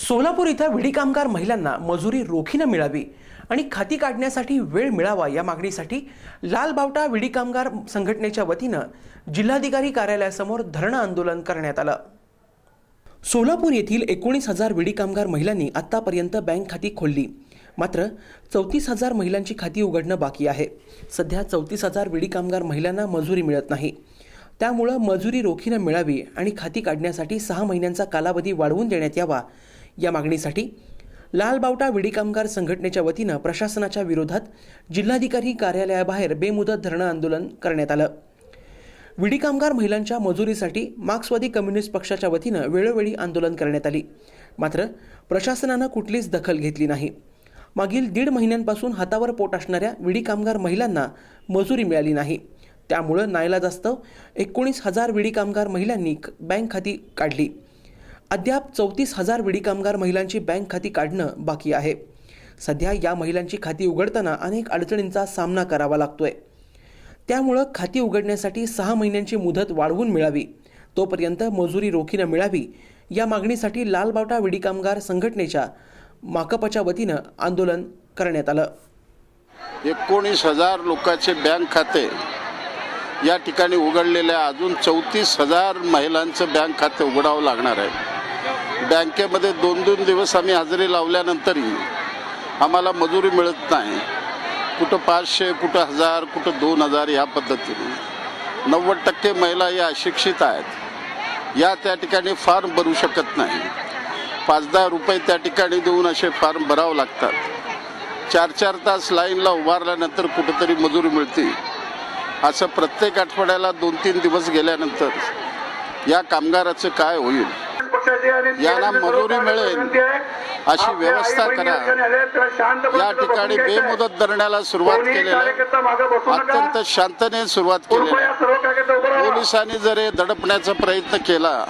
सोलापूर इथं विडी कामगार महिलांना मजुरी रोखीनं मिळावी आणि खाती काढण्यासाठी वेळ मिळावा या मागणीसाठी लाल बावटा विडी कामगार संघटनेच्या वतीनं जिल्हाधिकारी कार्यालयासमोर धरणं आंदोलन करण्यात आलं. सोलापूर येथील एकोणीस हजार विडी कामगार महिलांनी आत्तापर्यंत बँक खाती खोलली. मात्र चौतीस हजार महिलांची खाती उघडणं बाकी आहे. सध्या चौतीस हजार विडी कामगार महिलांना मजुरी मिळत नाही. त्यामुळं मजुरी रोखीनं मिळावी आणि खाती काढण्यासाठी सहा महिन्यांचा कालावधी वाढवून देण्यात यावा या मागणीसाठी लाल बावटा विडी कामगार संघटनेच्या वतीनं प्रशासनाच्या विरोधात जिल्हाधिकारी कार्यालयाबाहेर बेमुदत धरणं आंदोलन करण्यात आलं. विडी कामगार महिलांच्या मजुरीसाठी मार्क्सवादी कम्युनिस्ट पक्षाच्या वतीनं वेळोवेळी आंदोलन करण्यात आली. मात्र प्रशासनानं कुठलीच दखल घेतली नाही. मागील दीड महिन्यांपासून हातावर पोट असणाऱ्या विडी कामगार महिलांना मजुरी मिळाली नाही. त्यामुळं नाईलाजास्तव एकोणीस हजार विडी कामगार महिलांनी बँक खाती काढली. अद्याप चौतीस हजार विडी कामगार महिलांची बँक खाती काढणं बाकी आहे. सध्या या महिलांची खाती उघडताना अनेक अडचणींचा सामना करावा लागतोय. त्यामुळं खाती उघडण्यासाठी सहा महिन्यांची मुदत वाढवून मिळावी तोपर्यंत मजुरी रोखीनं मिळावी या मागणीसाठी लालबावटा विडी कामगार संघटनेच्या माकपच्या वतीनं आंदोलन करण्यात आलं. एकोणीस हजार लोकांचे बँक खाते या ठिकाणी उघडलेल्या अजून चौतीस हजार महिलांचं बँक खाते उघडावं लागणार आहे. बँकेमध्ये दोन दोन दिवस आम्ही हजेरी लावल्यानंतरही आम्हाला मजुरी मिळत नाही. कुठं पाचशे कुठं हजार कुठं दोन हजार ह्या पद्धतीने. नव्वद टक्के महिला या अशिक्षित आहेत. या त्या ठिकाणी फॉर्म भरू शकत नाही. पाच दहा रुपये त्या ठिकाणी देऊन असे फॉर्म भरावं लागतात. चार चार तास लाईनला उभारल्यानंतर कुठंतरी मजुरी मिळते. असं प्रत्येक आठवड्याला दोन तीन दिवस गेल्यानंतर या कामगाराचं काय होईल? यांना मजुरी मिळेल. अशी व्यवस्था करा. या ठिकाणी बेमुदत धरण्याला सुरुवात केलेली अत्यंत शांततेने सुरुवात आहे. पोलिसांनी जर हे दडपण्याचा प्रयत्न केला